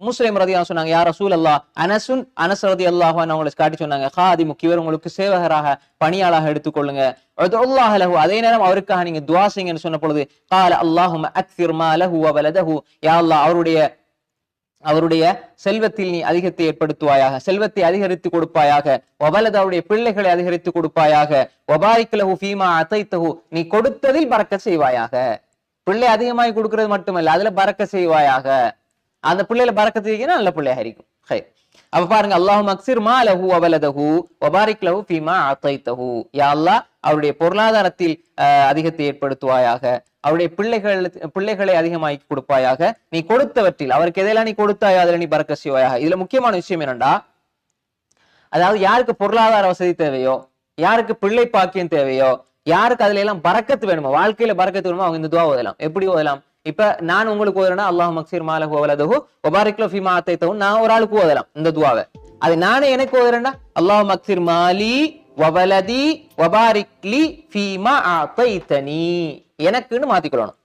முஸ்லிம் ரதியா சொன்னாங்க யார் ரசூல் அல்லா அனசுன் அனஸ் ரதி அல்லாஹ் அவங்களை காட்டி சொன்னாங்க ஹாதி முக்கியவர் உங்களுக்கு சேவகராக பணியாளாக எடுத்துக்கொள்ளுங்க. உதுல்லாஹ லஹு அதே நேரம் அவருக்காக நீங்க துவா செய்யுங்கன்னு சொன்ன பொழுது கால அல்லாஹும் அக்ஸிர் மா லஹு வலதஹு யா அல்லாஹ் அவருடைய அவருடைய செல்வத்தில் நீ அதிகத்தை ஏற்படுத்துவாயாக செல்வத்தை அதிகரித்து கொடுப்பாயாக ஒபலது அவருடைய பிள்ளைகளை அதிகரித்து கொடுப்பாயாக ஒபாரிக்கலஹு ஃபீமா அத்தைத்தஹு நீ கொடுத்ததில் பறக்க செய்வாயாக. பிள்ளை அதிகமாய் கொடுக்கிறது மட்டுமல்ல அதுல பறக்க செய்வாயாக. அந்த பிள்ளையில பறக்கத்துக்கு நல்ல பிள்ளையாக இருக்கும். ஹை அப்ப பாருங்க அல்லாஹு மக்சிர் மா லஹு அவலதஹு வபாரிக் லஹு ஃபீமா அத்தைத்தஹு யா அல்லாஹ் அவருடைய பொருளாதாரத்தில் அஹ், அதிகத்தை ஏற்படுத்துவாயாக. அவருடைய பிள்ளைகள் பிள்ளைகளை அதிகமாக்கி கொடுப்பாயாக. நீ கொடுத்தவற்றில் அவருக்கு எதையெல்லாம் நீ கொடுத்தாயோ அதுல நீ பறக்க செய்வாயாக. இதுல முக்கியமான விஷயம் என்னண்டா? அதாவது யாருக்கு பொருளாதார வசதி தேவையோ யாருக்கு பிள்ளை பாக்கியம் தேவையோ யாருக்கு அதுல எல்லாம் பறக்கத்து வேணுமோ வாழ்க்கையில பறக்கத்து வேணுமோ அவங்க இந்த துவா ஓதலாம். எப்படி ஓதலாம்? இப்ப நான் உங்களுக்கு ஓதுறேன்னா அல்லாஹ் மக்சீர் மாலகு ஓவலதஹு ஒபாரிக்லோ ஃபிமா அத்தைத்தவும் நான் ஒரு ஆளுக்கு ஓதலாம் இந்த துவாவை. அது நானே எனக்கு ஓதுறேன்னா அல்லாஹ் மக்சீர் மாலி வவலதி வபாரிக்லி ஃபீமா அத்தைத்தனி. எனக்குன்னு மாத்திக்கொள்ளணும்.